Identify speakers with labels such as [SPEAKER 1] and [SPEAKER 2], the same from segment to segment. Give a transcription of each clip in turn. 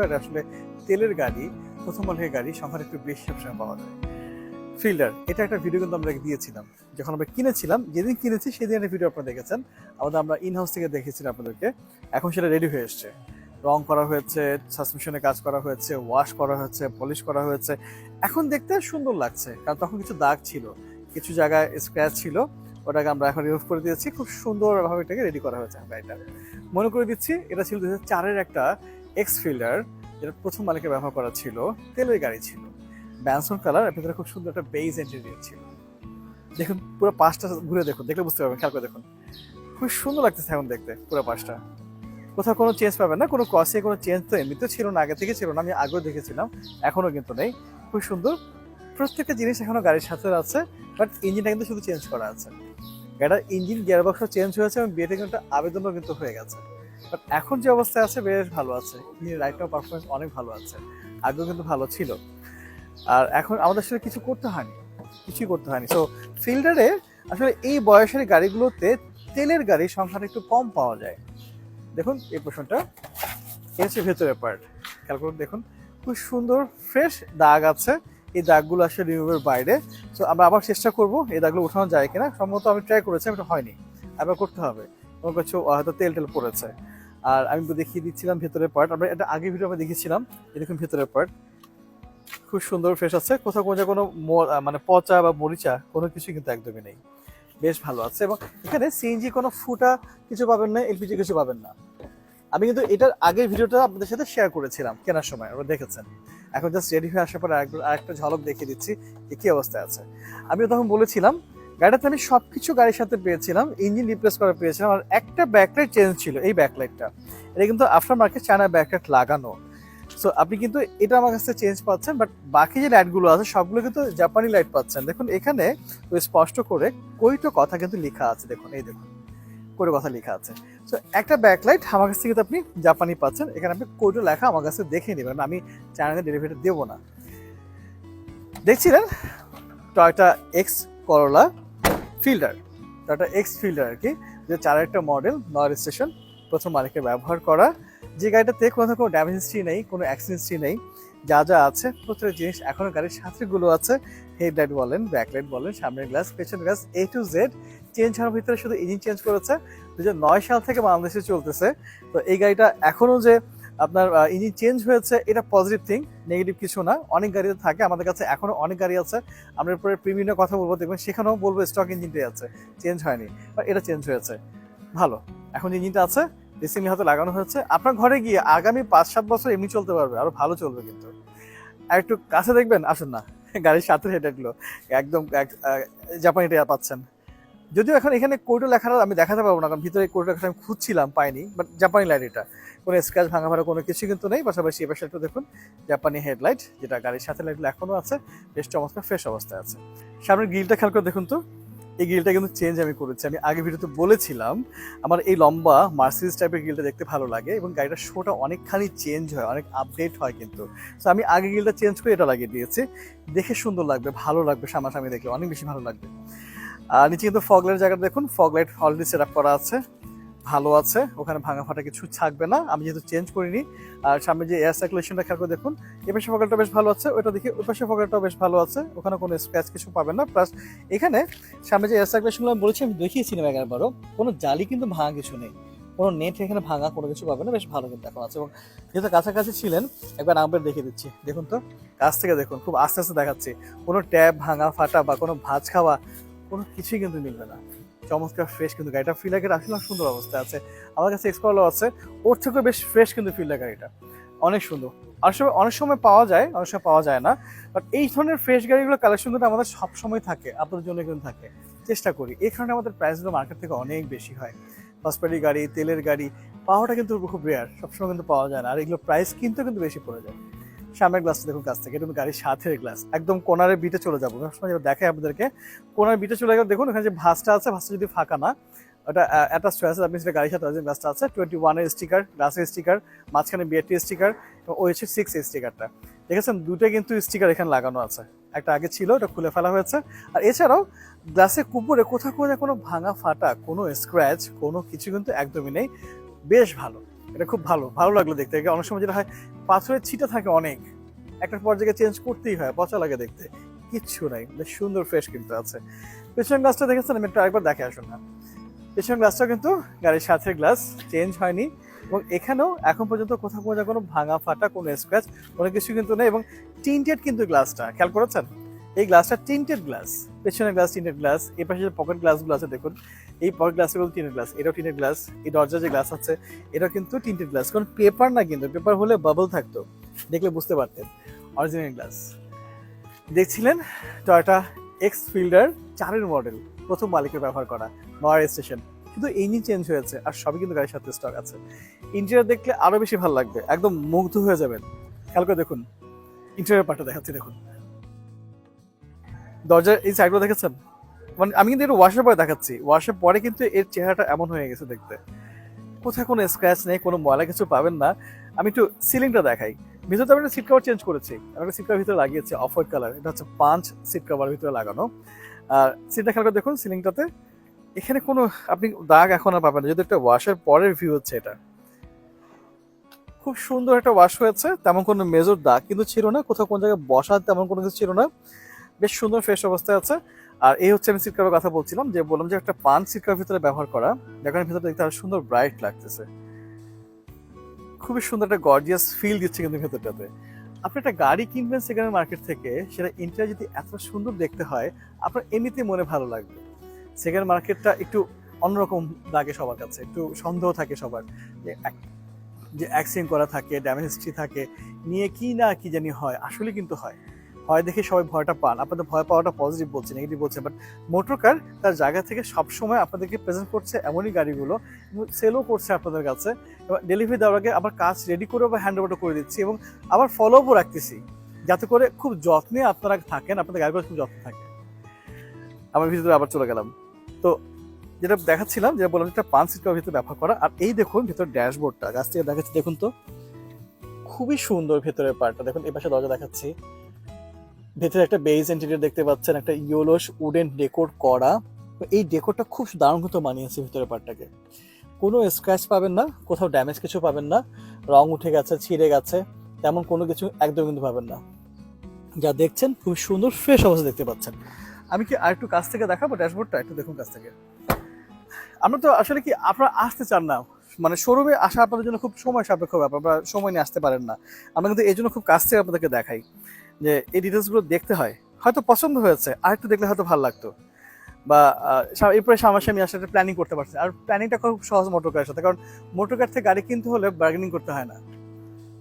[SPEAKER 1] গাড়ি আসলে তেলের গাড়ি, প্রথম মালিকের গাড়ি সংখ্যাটা একটু বেশি সবসময় পাওয়া যায়। ফিল্ডার এটা একটা ভিডিও কিন্তু আমরা দিয়েছিলাম। যখন আমরা কিনেছিলাম, যেদিন কিনেছি সেদিন একটা ভিডিও আপনারা দেখেছেন। আমাদের আমরা ইন হাউস থেকে দেখেছিলাম আপনাদেরকে। এখন সেটা রেডি হয়ে এসছে। রং করা হয়েছে সাসপেনশনে কাজ করা হয়েছে ওয়াশ করা হয়েছে পলিশ করা হয়েছে। এখন দেখতে সুন্দর লাগছে, কারণ তখন কিছু দাগ ছিল। কিছু জায়গায় স্ক্র্যাচ ছিল, ওটাকে আমরা এখন রিমুভ করে দিয়েছি। খুব সুন্দরভাবে এটাকে রেডি করা হয়েছে গাড়িটা মনে করে দিচ্ছি, এটা ছিল দু চারের একটা এক্স ফিল্ডার যেটা প্রথম মালিকের ব্যবহার করা ছিল, তেলের গাড়ি ছিল। ব্যানসন কালার ভেতরে খুব সুন্দর একটা বেইজ ইন্টেরিয়র ছিল। দেখুন, পুরো পাশটা ঘুরে দেখুন, দেখলে বুঝতে পারবেন, খেয়াল করে দেখুন। খুব সুন্দর লাগতেছে এখন দেখতে, পুরো পাশটা। কোথাও কোনো চেঞ্জ পাবেন না, কোনো কসে কোনো চেঞ্জ তো এমনিতে ছিল না, আগে থেকে ছিল না, আমি আগেও দেখেছিলাম, এখনও কিন্তু নেই। খুব সুন্দর। প্রত্যেকটা জিনিস এখনও গাড়ির সাথে আছে বাট ইঞ্জিনটা কিন্তু শুধু চেঞ্জ করা আছে। গাড়ির ইঞ্জিন গিয়ারবক্সও চেঞ্জ হয়েছে এবং বিয়েতে কিন্তু একটা আবেদনও কিন্তু হয়ে গেছে। বাট এখন যে অবস্থায় আছে, বেশ ভালো আছে। ইঞ্জিনের রাইটটাও পারফরমেন্স অনেক ভালো আছে। আগেও কিন্তু ভালো ছিল। আর এখন আমাদের সাথে কিছু করতে হয়নি। কিছুই করতে হয়নি। সো ফিল্ডারে আসলে এই বয়সের গাড়িগুলোতে তেলের গাড়ির সংখ্যাটা একটু কম পাওয়া যায়। দেখুন, এই পোর্শনটা হচ্ছে ভেতরের পার্ট খেয়াল করুন, দেখুন। খুব সুন্দর ফ্রেশ দাগ আছে। এই দাগগুলো আসলে রিমুভের বাইরে। সো আমরা আবার চেষ্টা করব এই দাগগুলো উঠানো যায় কিনা। সম্ভবত আমি ট্রাই করেছি এটা হয়নি। আবার করতে হবে। কোনো কিছু, হয়তো তেল টেল পড়েছে। আর আমি দেখিয়ে দিচ্ছিলাম ভেতরের পার্ট আমরা এটা আগে ভিডিও আমরা দেখেছিলাম, এরকম ভেতরের পার্ট খুব সুন্দর ফ্রেশ আছে। কোথাও কোনো কোনো মানে পচা বা মরিচা, কোনো কিছু কিন্তু একদমই নেই। বেশ ভালো আছে এবং এখানে সিএনজি কোনো ফুটা কিছু পাবেন না এলপিজি কিছু পাবেন না। আমি কিন্তু এটার আগের ভিডিওটা আপনাদের সাথে শেয়ার করেছিলাম কেনার সময় ওরা দেখেছেন। এখন জাস্ট রেডি হয়ে আসার পর আরেকটা ঝলক দেখিয়ে দিচ্ছি যে কি অবস্থায় আছে। আমি তখন বলেছিলাম গাড়িটাতে আমি সব কিছু গাড়ির সাথে পেয়েছিলাম ইঞ্জিন রিপ্লেস করা পেয়েছিলাম, আর একটা ব্যাকলাইট চেঞ্জ ছিল, এই ব্যাকলাইটটা এটা কিন্তু আফটার মার্কেট চায়না ব্যাকলাইট লাগানো। সো আপনি কিন্তু এটা আমার কাছে চেঞ্জ পাচ্ছেন বাট বাকি যে লাইটগুলো আছে, সবগুলো কিন্তু জাপানি লাইট পাচ্ছেন। দেখুন, এখানে স্পষ্ট করে কইটো কথা কিন্তু লেখা আছে, দেখুন, এই দেখুন, কইটো কথা লেখা আছে। সো একটা ব্যাকলাইট আমার কাছ থেকে কিন্তু আপনি জাপানি পাচ্ছেন, এখানে আপনি কইটো লেখা আমার কাছে দেখে নেবেন, আমি চায়নাতে ডেলিভারি দেবো না। দেখছিলেন? Toyota X Corolla Fielder Toyota X Fielder আর কি যে চার একটা মডেল নয় স্টেশন প্রথম মালিকের ব্যবহার করা। যে গাড়িটাতে কোনো কোনো ড্যামেজ হিস্ট্রি নেই, কোনো অ্যাক্সিডেন্ট হিস্ট্রি নেই, যা যা আছে, প্রত্যেকটা জিনিস এখনও গাড়ির সাথেগুলো আছে। হেডলাইট বলেন ব্যাকলাইট বলেন, সামনের গ্লাস পেছনের glass A to Z change হওয়ার ভিতরে শুধু ইঞ্জিন চেঞ্জ করেছে। দু নয় সাল থেকে বাংলাদেশে চলতেছে। তো এই গাড়িটা এখনও যে আপনার ইঞ্জিন চেঞ্জ হয়েছে, এটা পজিটিভ থিং নেগেটিভ কিছু না। অনেক গাড়িতে থাকে, আমাদের কাছে এখনও অনেক গাড়ি আছে। আমরা এরপরে প্রিমিয়ামের কথা বলব, দেখবেন সেখানেও বলব স্টক ইঞ্জিনটাই আছে। চেঞ্জ হয়নি বা এটা চেঞ্জ হয়েছে। ভালো, এখন ইঞ্জিনটা আছে রিসেন্টলি হয়তো লাগানো হয়েছে। আপনার ঘরে গিয়ে আগামী পাঁচ সাত বছর এমনি চলতে পারবে আরও ভালো চলবে কিন্তু। আর একটু কাছে দেখবেন, আসুন না, গাড়ির সাথে হেডলাইটগুলো একদম এক- জাপানিটা পাচ্ছেন। যদিও এখন এখানে কোর্টো লেখাটা আমি দেখাতে পারব না, কারণ ভিতরে কোর্টো লেখাটা আমি খুঁজছিলাম, পাইনি। বাট জাপানি লাইট এটা। কোনো স্ক্র্যাচ ভাঙা ভাড়া কোনো কিছু কিন্তু নেই। পাশাপাশি এবার একটু দেখুন জাপানি হেডলাইট যেটা গাড়ির সাথে লাইট এখনও আছে, বেশ চমৎকার ফ্রেশ অবস্থায় আছে। সামনের গ্রিলটা খেয়াল করে দেখুন তো, এই গ্রিলটা কিন্তু চেঞ্জ আমি করেছি। আমি আগে ভিডিওতে বলেছিলাম, আমার এই লম্বা মার্সিডিজ টাইপের গ্রিলটা দেখতে ভালো লাগে এবং গাড়িটার শোটা অনেকখানি চেঞ্জ হয়, অনেক আপডেট হয় কিন্তু। তো আমি আগে গ্রিলটা চেঞ্জ করে এটা লাগিয়ে দিয়েছি। দেখে সুন্দর লাগবে, ভালো লাগবে সামনাসামনি দেখলে, অনেক বেশি ভালো লাগবে। আর নিচে কিন্তু ফগলাইট জায়গাটা দেখুন ফগলাইট অলরেডি সেট আপ করা আছে, ভালো আছে, ওখানে ভাঙা ফাটা কিছু থাকবে না, আমি যেহেতু চেঞ্জ করিনি, আর সামনে যে এয়ার সার্কুলেশনটা খেয়াল করে দেখুন, এ পাশে বেশ ভালো আছে, ওটা দেখি, ওই পাশে ফগলটাও বেশ ভালো আছে, ওখানে কোনো স্ক্র্যাচ কিছু পাবেন না প্লাস এখানে সামনে যে এয়ার সার্কুলেশনগুলো আমি বলেছি, আমি দেখিয়েছিলাম এগারোবারও কোনো জালি কিন্তু ভাঙা কিছু নেই, কোনো নেট এখানে ভাঙা কোনো কিছু পাবে না, বেশ ভালো কিন্তু এখন আছে, এবং যেহেতু কাছাকাছি ছিলেন, একবার নাম্বার দেখিয়ে দিচ্ছি, দেখুন তো, কাছ থেকে দেখুন, খুব আস্তে আস্তে দেখাচ্ছি, কোনো ট্যাব ভাঙা ফাটা বা কোনো ভাঁজ খাওয়া কোনো কিছুই কিন্তু মিলবে না। চমৎকার ফ্রেশ কিন্তু গাড়িটা। ফিল লাগে আসলে সুন্দর অবস্থায় আছে। আমার কাছে এক্সপ্লোরও আছে ওর থেকে বেশ ফ্রেশ কিন্তু ফিল লাগে গাড়িটা। অনেক সুন্দর। অনেক সময় অনেক সময় পাওয়া যায়, অনেক সময় পাওয়া যায় না। বাট এই ধরনের ফ্রেশ গাড়িগুলো কালেকশন কিন্তু আমাদের সবসময় থাকে, আপনাদের জন্য কিন্তু থাকে। চেষ্টা করি। এই কারণে আমাদের প্রাইসগুলো মার্কেট থেকে অনেক বেশি হয়। হসপিটালি গাড়ি, তেলের গাড়ি, পাওয়াটা কিন্তু খুব রেয়ার সবসময় কিন্তু পাওয়া যায় না। আর এগুলো প্রাইস কিন্তু কিন্তু বেশি পড়ে যায়। সামনের গ্লাসটা দেখুন কাছ থেকে, এটা গাড়ির সাথে গ্লাস একদম কোনারের বিটে চলে যাব। সবসময় যেটা দেখাই আপনাদেরকে, কোনার বিটে চলে গেলে দেখুন, এখানে যে ভাঁজটা আছে ভাসটা যদি ফাঁকা না, ওটা অ্যাটাচ হয়ে আছে আপনি সেটা গাড়ির সাথে আছে গ্লাসটা আছে টোয়েন্টি ওয়ানের স্টিকার গ্লাসের স্টিকার মাঝখানে বিআরটি স্টিকার এবং ওই হচ্ছে সিক্স স্টিকারটা দেখেছেন, দুটো কিন্তু স্টিকার এখানে লাগানো আছে। একটা আগে ছিল, ওটা খুলে ফেলা হয়েছে। আর এছাড়াও গ্লাসের কুপুরে কোথাও কোথাও কোনো ভাঙা ফাটা, কোনো স্ক্র্যাচ কোনো কিছু কিন্তু একদমই নেই। বেশ ভালো। এটা খুব ভালো ভালো লাগল দেখতে। অনেক সময় যেটা হয়, পাথরের ছিটা থাকে অনেক একটা পর্যায়ে চেঞ্জ করতেই হয়, পচা লাগে দেখতে। কিচ্ছু নাই, বেশ সুন্দর ফ্রেশ কিন্তু আছে। পেছনের গ্লাসটা দেখেছেন? আমি একটু আরেকবার দেখে আসুন না। পেছনের গ্লাসটা কিন্তু গাড়ির সাথে গ্লাস চেঞ্জ হয়নি এবং এখানেও এখন পর্যন্ত কোথাও কোথাও কোনো ভাঙা ফাটা, কোনো স্ক্র্যাচ কোনো কিছু কিন্তু নেই এবং টিন্টেড কিন্তু গ্লাসটা খেয়াল করেছেন? এই গ্লাসটা টিন্টেড গ্লাস পেছনের গ্লাস টিন্টেড গ্লাস এই পাশে পকেট গ্লাসগুলো আছে দেখুন এই পকেট গ্লাসগুলো টিন্টেড গ্লাস এটাও টিন্টেড গ্লাস এই দরজার যে গ্লাস আছে এটা কিন্তু টিন্টেড গ্লাস কারণ পেপার না কিন্তু পেপার হলে বাবল থাকতো, দেখলে বুঝতে পারতেন অরিজিনাল গ্লাস দেখছিলেন টয়টা এক্স ফিল্ডার চারের মডেল প্রথম মালিকের ব্যবহার করা, নয়ার স্টেশন শুধু ইঞ্জিন চেঞ্জ হয়েছে, আর সবই কিন্তু গাড়ির সাথে স্টক আছে। ইন্টেরিয়ার দেখলে আরও বেশি ভালো লাগবে, একদম মুগ্ধ হয়ে যাবেন। খেয়াল করে দেখুন ইন্টেরিয়ার পার্টটা দেখাচ্ছি, দেখুন। দরজার এই সাইডগুলো দেখেছেন? মানে আমি কিন্তু এটা ওয়াশের পরে দেখাচ্ছি। ওয়াশের পরে কিন্তু এর চেহারাটা এমন হয়ে গেছে দেখতে। কোথায় কোনো স্ক্র্যাচ নেই, কোনো ময়লা কিছু পাবেন না। আমি একটু সিলিংটা দেখাই। ভিতরে আমি একটা সিট কভার চেঞ্জ করেছি। আমি একটা সিট কভার ভিতরে লাগিয়েছি অফ হোয়াইট কালার এটা হচ্ছে পাঁচ সিট কভার ভিতরে লাগানো। আর সিটটা খেয়াল করে দেখুন সিলিংটাতে এখানে কোনো, আপনি দাগ এখন আর পাবেন না। যদি একটা ওয়াশের পরের ভিউ হচ্ছে এটা। খুব সুন্দর একটা ওয়াশ হয়েছে। তেমন কোনো মেজর দাগ কিন্তু ছিল না। কোথাও কোন জায়গায় বসার তেমন কোনো কিছু ছিল না। বেশ সুন্দর ফ্রেশ অবস্থায় আছে। আর এই হচ্ছে আমি সিট কথা বলছিলাম, যে বললাম যে একটা পান সিট ভিতরে ব্যবহার করা, দেখেন ভিতরে দেখতে আরও সুন্দর ব্রাইট লাগতেছে। খুবই সুন্দর একটা গর্জিয়াস ফিল দিচ্ছে কিন্তু ভেতরটাতে। আপনি একটা গাড়ি কিনবেন সেখানে মার্কেট থেকে, সেটা ইন্টারিয়ার যদি এত সুন্দর দেখতে হয়, আপনার এমনিতেই মনে ভালো লাগবে। সেকেন্ড মার্কেটটা একটু অন্যরকম লাগে সবার কাছে, একটু সন্দেহ থাকে সবার, যে যে অ্যাক্সিডেন্ট করা থাকে ড্যামেজ হিস্ট্রি থাকে, নিয়ে কি না কি জানি হয় আসলে কিন্তু হয়। হয় দেখে সবাই ভয়টা পান। আপনাদের ভয় পাওয়াটা পজিটিভ বলছে নেগেটিভ বলছে বাট মোটর কার তার জায়গা থেকে সবসময় আপনাদেরকে প্রেজেন্ট করছে এমনই গাড়িগুলো সেলও করছে আপনাদের কাছে। এবার ডেলিভারি দেওয়ার আগে আবার কাজ রেডি করে বা হ্যান্ড ওভারটা করে দিচ্ছি এবং আবার ফলো আপও রাখতেছি, যাতে করে খুব যত্নে আপনারা থাকেন, আপনাদের গাড়িগুলো খুব যত্ন থাকে। আমার ভিতরে আবার চলে গেলাম। তো যেটা দেখাচ্ছিলাম, যেটা বললাম একটা পাঁচ সিট ভিতরে ব্যবহার করা, আর এই দেখুন ভিতর ড্যাশবোর্ডটা গাছ থেকে দেখাচ্ছি, দেখুন তো, খুবই সুন্দর ভেতরের পার্টটা দেখুন, এই পাশে দরজা দেখাচ্ছি। ভেতরে একটা বেজ ইন্টেরিয়ার দেখতে পাচ্ছেন, একটা ইয়োলোস উডেন ডেকোর করা। এই ডেকোরটা খুব দারুণ মতো মানিয়েছে ভিতরে পার্টটাকে কোনো স্ক্র্যাচ পাবেন না, কোথাও ড্যামেজ কিছু পাবেন না। রং উঠে গেছে, ছিঁড়ে গেছে, তেমন কোনো কিছু একদম কিন্তু পাবেন না। যা দেখছেন খুব সুন্দর ফ্রেশ অবস্থা দেখতে পাচ্ছেন। আমি কি আর একটু কাছ থেকে দেখাবো ড্যাশবোর্ডটা একটু দেখুন কাছ থেকে। আমরা তো আসলে কি, আপনারা আসতে চান না। মানে শোরুমে আসা আপনাদের জন্য খুব সময় সাপেক্ষ ব্যাপার, আপনারা সময় নিয়ে আসতে পারেন না। আমরা কিন্তু এই জন্য খুব কাছ থেকে আপনাদেরকে দেখাই। যে এই ডিটেলসগুলো দেখতে হয়। হয়তো পছন্দ হয়েছে আর একটু দেখলে হয়তো ভালো লাগতো। বা এরপরে সামনাসামনি আসলে প্ল্যানিং করতে পারছে। আর প্ল্যানিংটা খুব সহজ মোটর কারের সাথে। কারণ মোটর কার থেকে গাড়ি কিনতে হলে বার্গেনিং করতে হয় না।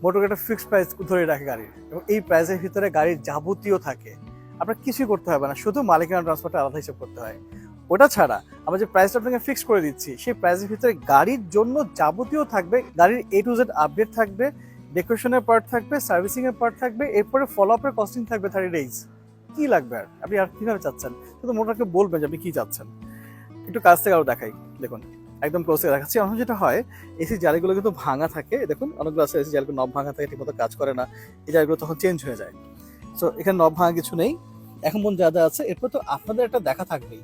[SPEAKER 1] মোটর কারটা ফিক্সড প্রাইস ধরে রাখে গাড়ির। এবং এই প্রাইসের ভিতরে গাড়ির যাবতীয় থাকে। আপনার কিছুই করতে হবে না। শুধু মালিকানা ট্রান্সফারটা আলাদা হিসাব করতে হয়। ওটা ছাড়া আমরা যে প্রাইসটা আপনাকে ফিক্স করে দিচ্ছি, সেই প্রাইসের ভিতরে গাড়ির জন্য যাবতীয় থাকবে, গাড়ির এ টু জেড আপডেট থাকবে ডেকোরেশনের পার্ট থাকবে সার্ভিসিং এর পার্ট থাকবে, এরপরে ফলো আপের কস্টিং থাকবে থার্টি ডেজ কি লাগবে আর? আপনি আর কীভাবে চাচ্ছেন? শুধু মোটরকে বলবেন যে আপনি কি চাচ্ছেন। একটু কাছ থেকে আরও দেখাই। দেখুন, একদম ক্লোজ থেকে দেখাচ্ছি। এখন যেটা হয় এসি জালিগুলো কিন্তু ভাঙা থাকে। দেখুন, অনেকগুলো আছে এসি জালিগুলো নব ভাঙা থাকে, ঠিকমতো কাজ করে না। এই জালিগুলো তখন চেঞ্জ হয়ে যায়। সো এখানে নব ভাঙা কিছু নেই। এখন পর্যন্ত যা যা আছে, এরপর তো আপনাদের একটা দেখা থাকবেই।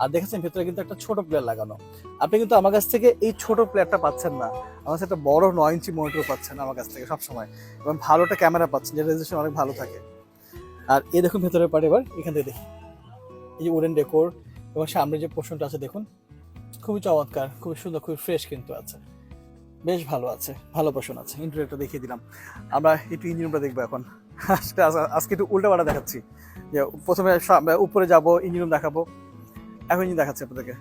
[SPEAKER 1] আর দেখেছেন ভেতরে কিন্তু একটা ছোট প্লেয়ার লাগানো। আপনি কিন্তু আমার কাছ থেকে এই ছোট প্লেয়ারটা পাচ্ছেন না। আমার কাছে একটা বড় নয় ইঞ্চি মনিটর পাচ্ছেন আমার কাছ থেকে সবসময়। এবং ভালো একটা ক্যামেরা পাচ্ছেন, যেটা রেজুলেশন অনেক ভালো থাকে। আর এই দেখুন ভেতরের পার্ট এবার, এখান থেকে দেখি। এই যে উডেন ডেকোর এবং সামনে যে পোর্শনটা আছে, দেখুন। খুবই চমৎকার, খুবই সুন্দর, খুবই ফ্রেশ কিন্তু আছে। বেশ ভালো আছে, ভালো পোর্শন আছে। ইন্টারনেটটা দেখিয়ে দিলাম। আমরা একটু ইঞ্জিনটা দেখব এখন। আজকে একটু উল্টা পাল্টা দেখাচ্ছি। যে প্রথমে উপরে যাব ইঞ্জিন দেখাবো। ইঞ্জিন দেখাচ্ছি আপনাদেরকে।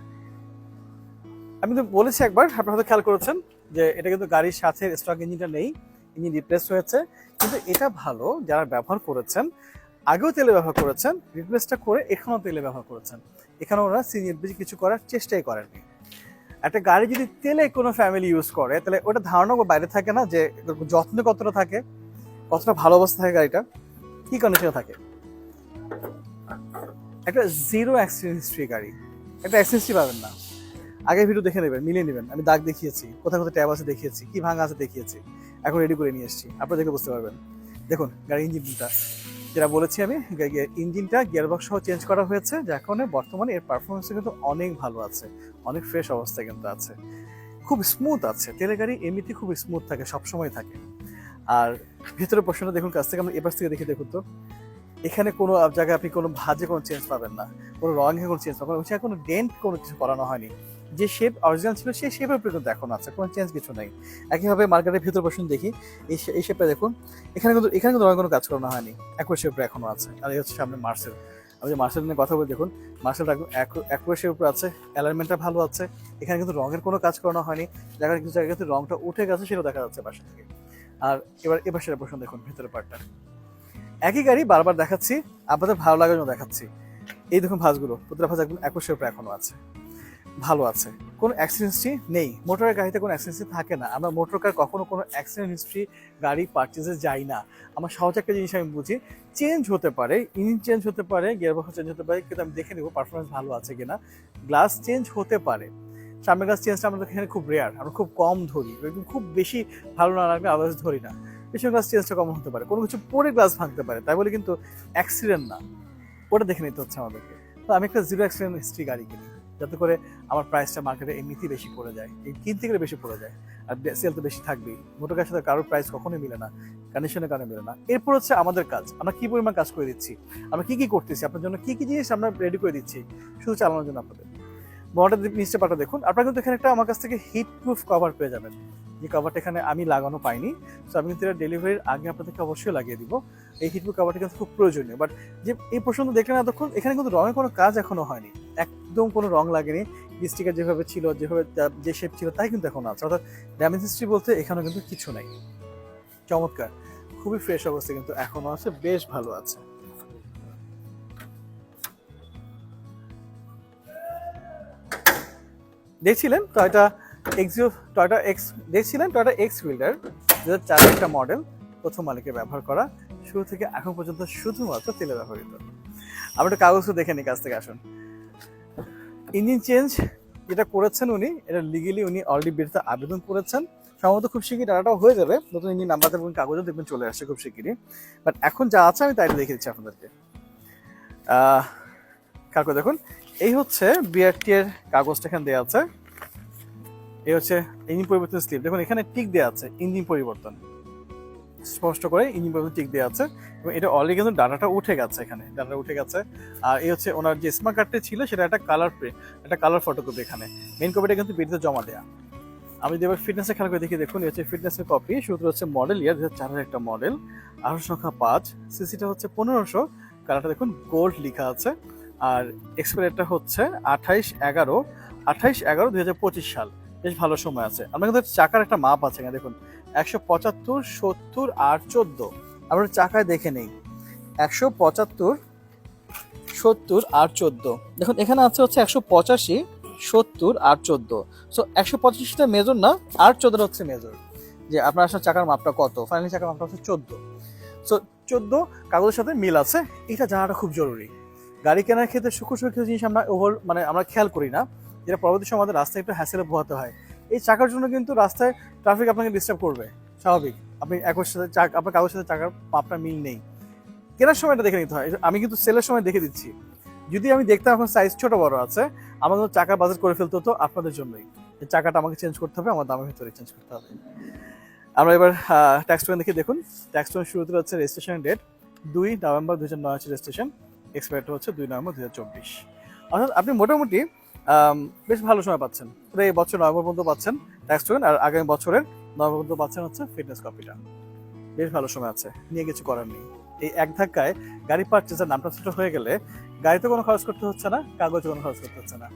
[SPEAKER 1] আমি তো বলেছি একবার, আপনারা হয়তো খেয়াল করেছেন যে এটা কিন্তু গাড়ির সাথে স্টক ইঞ্জিনটা নেই ইঞ্জিন রিপ্লেস হয়েছে। কিন্তু এটা ভালো যারা ব্যবহার করেছেন, আগেও তেলে ব্যবহার করেছেন রিপ্লেসটা করে এখানেও তেলে ব্যবহার করেছেন। এখানে ওরা সিনিয়র বেশি কিছু করার চেষ্টাই করেননি একটা গাড়ি যদি তেলে কোনো ফ্যামিলি ইউজ করে, তাহলে ওটা ধারণা বাইরে থাকে না যে যত্ন কতটা থাকে, কতটা ভালো অবস্থা থাকে গাড়িটা, কি কন্ডিশনে থাকে। একটা জিরো অ্যাক্সিডেন্ট হিস্ট্রি গাড়ি। একটা অ্যাক্সিডেন্ট পাবেন না। আগে ভিডিও দেখে নেবেন, মিলিয়ে নেবেন। আমি দাগ দেখিয়েছি, কোথায় কোথায় ট্যাব আছে দেখিয়েছি, কি ভাঙা আছে দেখিয়েছি। এখন রেডি করে নিয়ে এসেছি। আপনারা দেখে বুঝতে পারবেন। দেখুন, গাড়ির ইঞ্জিনটা যেটা বলেছি আমি ইঞ্জিনটা গিয়ারবক্স সহ চেঞ্জ করা হয়েছে। যার কারণে বর্তমানে এর পারফরমেন্স কিন্তু অনেক ভালো আছে। অনেক ফ্রেশ অবস্থায় কিন্তু আছে। খুব স্মুথ আছে। তেলের গাড়ি এমনিতে খুব স্মুথ থাকে, সবসময় থাকে। আর ভেতরে পোর্শনটা দেখুন, কাছ থেকে আমরা এবার থেকে দেখে, দেখুন তো। এখানে কোনো জায়গায় আপনি কোনো ভাজে কোনো চেঞ্জ পাবেন না, কোনো রঙে কোনো চেঞ্জ পাবেন না, কোনো ডেন্ট কোনো কিছু করানো হয়নি। যে শেপ অরিজিনাল ছিল সেই শেপের উপরে কিন্তু এখন আছে, কোনো চেঞ্জ কিছু নেই। একইভাবে মার্কেটের ভিতর পোর্শন দেখি, এই শেপটা দেখুন, এখানে কিন্তু এখানে কিন্তু রঙের কোনো কাজ করানো হয়নি একই শেপটা এখনও আছে, আর এই হচ্ছে সামনে মার্সেল আমি যে মার্সেল নিয়ে কথা বলে, দেখুন মার্সেলটা শেপের উপরে আছে অ্যালাইনমেন্টটা ভালো আছে, এখানে কিন্তু রঙের কোনো কাজ করানো হয়নি জায়গায় কিছু জায়গায় কিন্তু রংটা উঠে গেছে, সেটাও দেখা যাচ্ছে পাশে থেকে। আর এবার এবার সেটা পোর্শন দেখুন, ভেতরের পার্টটা একই গাড়ি বারবার দেখাচ্ছি, আপনাদের ভালো লাগার জন্য দেখাচ্ছি। এই দেখুন ভাঁজগুলো প্রতিটা ভাঁজ একদম একই শেপে এখনও আছে। ভালো আছে। কোনো অ্যাক্সিডেন্ট হিস্ট্রি নেই। মোটরের গাড়িতে কোনো অ্যাক্সিডেন্ট থাকে না। আমরা মোটর কার কখনো কোনো অ্যাক্সিডেন্ট হিস্ট্রি গাড়ি পারচেজে যাই না। আমার সহজ একটা জিনিস আমি বুঝি চেঞ্জ হতে পারে ইঞ্জিন চেঞ্জ হতে পারে গিয়ারবক্স চেঞ্জ হতে পারে, কিন্তু আমি দেখে নেব পারফরমেন্স ভালো আছে কিনা। গ্লাস চেঞ্জ হতে পারে। সামনের গ্লাস চেঞ্জটা আমাদের এখানে খুব রেয়ার আমরা খুব কম ধরি। খুব বেশি ভালো না লাগলে আদার্স ধরি না। পেছনের গ্লাস চেঞ্জটা কম হতে পারে। কোনো কিছু পরে গ্লাস ভাঙতে পারে, তাই বলে কিন্তু অ্যাক্সিডেন্ট না। ওটা দেখে নিতে হচ্ছে আমাদেরকে। তো আমি একটা জিরো অ্যাক্সিডেন্ট হিস্ট্রি গাড়ি কিনি, যাতে করে আমার প্রাইসটা মার্কেটে এমনিতেই বেশি পড়ে যায়, এই কিনতে গেলে বেশি পড়ে যায়। আর সেল তো বেশি থাকবেই। মোটর গাড়ির সাথে কারোর প্রাইস কখনোই মিলে না কন্ডিশনের কারণে মিলে না। এরপর হচ্ছে আমাদের কাজ। আমরা কি পরিমাণ কাজ করে দিচ্ছি? আমরা কি কি করতেছি? আপনার জন্য কি কি জিনিস আমরা রেডি করে দিচ্ছি? শুধু চালানোর জন্য আপনাদের। বড়টা নিচে পাটা দেখুন। আপনারা কিন্তু এখানে একটা আমার কাছ থেকে হিট প্রুফ কভার পেয়ে যাবেন। যে কভারটা এখানে আমি লাগানো পাইনি। তো আমি কিন্তু এটা ডেলিভারির আগে আপনাদেরকে অবশ্যই লাগিয়ে দিব। এই হিট প্রুফ কভারটা কিন্তু খুব প্রয়োজনীয়। বাট যে এই প্রশ্ন দেখলেন এতক্ষণ, এখানে কিন্তু রঙের কোনো কাজ এখনও হয়নি। একদম কোনো রং লাগেনি। স্টিকার যেভাবে ছিল, যেভাবে যা- শেপ ছিল, তাই কিন্তু এখন আছে। অর্থাৎ ড্যামেজ হিস্ট্রি বলতে এখানে কিন্তু কিছু নাই। চমৎকার। খুবই ফ্রেশ অবস্থা কিন্তু এখনও আছে। বেশ ভালো আছে। দেখছিলেন? টয়টা এক্সিও টয়টা এক্স দেখছিলেন টয়টা এক্স ফিল্ডার দু হাজার একটা মডেল প্রথম মালিকের ব্যবহার করা, শুরু থেকে এখন পর্যন্ত শুধুমাত্র তেলে ব্যবহৃত। আমরা একটা কাগজও দেখে নিই, কাছ থেকে আসুন। ইঞ্জিন চেঞ্জ যেটা করেছেন উনি, এটা লিগেলি উনি অলরেডি বিরুদ্ধে আবেদন করেছেন। সম্ভবত খুব শিগগির ডাটাটাও হয়ে যাবে, নতুন ইঞ্জিন নাম্বার এবং কাগজও দেখবেন চলে আসছে খুব শিগগিরই। বাট এখন যা আছে আমি তাই দেখে দিচ্ছি আপনাদেরকে। কাকু দেখুন, এই হচ্ছে বিআরটি এর কাগজটা এখানে দেওয়া আছে। এই হচ্ছে ইঞ্জিন পরিবর্তন স্লিপ দেখুন, এখানে টিক দেওয়া আছে, ইঞ্জিন পরিবর্তন। স্পষ্ট করে ইঞ্জিন পরিবর্তন টিক দেওয়া আছে এবং এটা অলরেডি কিন্তু ডাটাটা উঠে গেছে এখানে ডাটা উঠে গেছে। আর এই হচ্ছে ওনার যে স্মার্ট কার্ডটি ছিল, সেটা একটা কালার প্রিন্ট একটা কালার ফটোকপি এখানে। মেন কপিটা কিন্তু বিডিতে জমা দেওয়া আমি যদি এবার ফিটনেসে খেলা করে দেখি, দেখুন, এই হচ্ছে ফিটনেসের কপি শুধু হচ্ছে মডেল ইয়ার দু হাজার একটা মডেল আঠারো সংখ্যা পাঁচ সিসিটা হচ্ছে পনেরোশো কালারটা দেখুন গোল্ড লেখা আছে। আর এক্সপায়ারটা হচ্ছে আঠাইশ এগারো আঠাইশ এগারো পঁচিশ সাল। বেশ ভালো সময় আছে। আমরা কিন্তু চাকার একটা মাপ আছে এখানে, দেখুন। একশো পঁচাত্তর, সত্তর আর চোদ্দ। আমরা চাকায় দেখে নেই। একশো পঁচাত্তর, সত্তর আর চোদ্দ। দেখুন, এখানে আছে হচ্ছে একশো পঁচাশি, সত্তর আর চোদ্দ। সো একশো পঁচাশিটা মেজর না, আর চোদ্দটা হচ্ছে মেজর যে আপনার আসলে চাকার মাপটা কত? ফাইনালি চাকার মাপটা হচ্ছে চোদ্দ। সো চোদ্দ কাগজের সাথে মিল আছে। এটা জানাটা খুব জরুরি। গাড়ি কেনার ক্ষেত্রে সূক্ষ্ম সূক্ষ্ম জিনিস আমরা ওভার মানে আমরা খেয়াল করি না। যেটা পরবর্তী সময় আমাদের রাস্তায় একটু হ্যাসেলে পোহাতে হয়। এই চাকার জন্য কিন্তু রাস্তায় ট্রাফিক আপনাকে ডিস্টার্ব করবে, স্বাভাবিক। আপনি একর সাথে চাক আপনার কাগজের সাথে চাকার মাপটা মিল নেই। কেনার সময়টা দেখে নিতে হয়। আমি কিন্তু সেলের সময় দেখে দিচ্ছি। যদি আমি দেখতাম এখন সাইজ ছোট বড় আছে কিন্তু চাকার বাজেট করে ফেলতে হতো আপনাদের জন্যই। চাকাটা আমাকে চেঞ্জ করতে হবে, আমার দামের ভিতরে চেঞ্জ করতে হবে। আমরা এবার ট্যাক্স টোয়েন দেখে দেখুন। ট্যাক্স টোয়েন শুরুতে হচ্ছে রেজিস্ট্রেশন ডেট দুই নভেম্বর দু হাজার নয় হচ্ছে রেজিস্ট্রেশন এক্সপায়ারটা হচ্ছে দুই নভেম্বর দু হাজার চব্বিশ। অর্থাৎ আপনি মোটামুটি বেশ ভালো সময় পাচ্ছেন। এই বছর নভেম্বর পর্যন্ত পাচ্ছেন ট্যাক্স টোয়েন আর আগামী বছরের নভেম্বর পর্যন্ত পাচ্ছেন হচ্ছে ফিটনেস কপিটা বেশ ভালো সময় আছে, নিয়ে কিছু করার নেই। এই এক ধাক্কায় গাড়ি পারচেজের নামটা ছোট হয়ে গেলে গাড়িতে কোনো খরচ করতে হচ্ছে না, কাগজে কোনো খরচ করতে হচ্ছে না।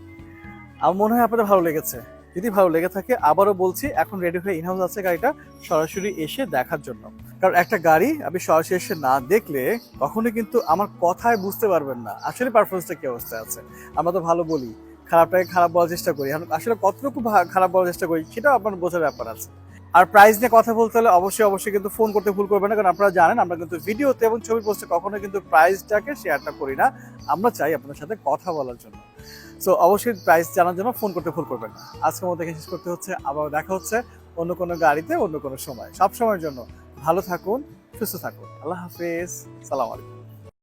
[SPEAKER 1] আমার মনে হয় আপনাদের ভালো লেগেছে। যদি ভালো লেগে থাকে, আবারও বলছি, এখন রেডি হয়ে ইনহাউস আছে গাড়িটা, সরাসরি এসে দেখার জন্য। কারণ একটা গাড়ি আপনি সরাসরি এসে না দেখলে কখনোই কিন্তু আমার কথায় বুঝতে পারবেন না। আসলে পারফরমেন্সটা কি অবস্থায় আছে? আমরা তো ভালো বলি। খারাপটাকে খারাপ বলার চেষ্টা করি। আসলে কতটুকু খারাপ বলার চেষ্টা করি সেটাও আপনার বোঝার ব্যাপার আছে। আর প্রাইস নিয়ে কথা বলতে হলে অবশ্যই অবশ্যই কিন্তু ফোন করতে ভুল করবেন না, কারণ আপনারা জানেন, আমরা কিন্তু ভিডিওতে এবং ছবি পোস্টে কখনো কিন্তু প্রাইসটাকে শেয়ারটা করি না। আমরা চাই আপনার সাথে কথা বলার জন্য। সো অবশ্যই প্রাইস জানার জন্য ফোন করতে ভুল করবেন না। আজকের এখানে শেষ করতে হচ্ছে। আবার দেখা হচ্ছে অন্য কোনো গাড়িতে, অন্য কোনো সময়। সব সময়ের জন্য ভালো থাকুন, সুস্থ থাকুন। আল্লাহ হাফেজ। সালাম আলাইকুম।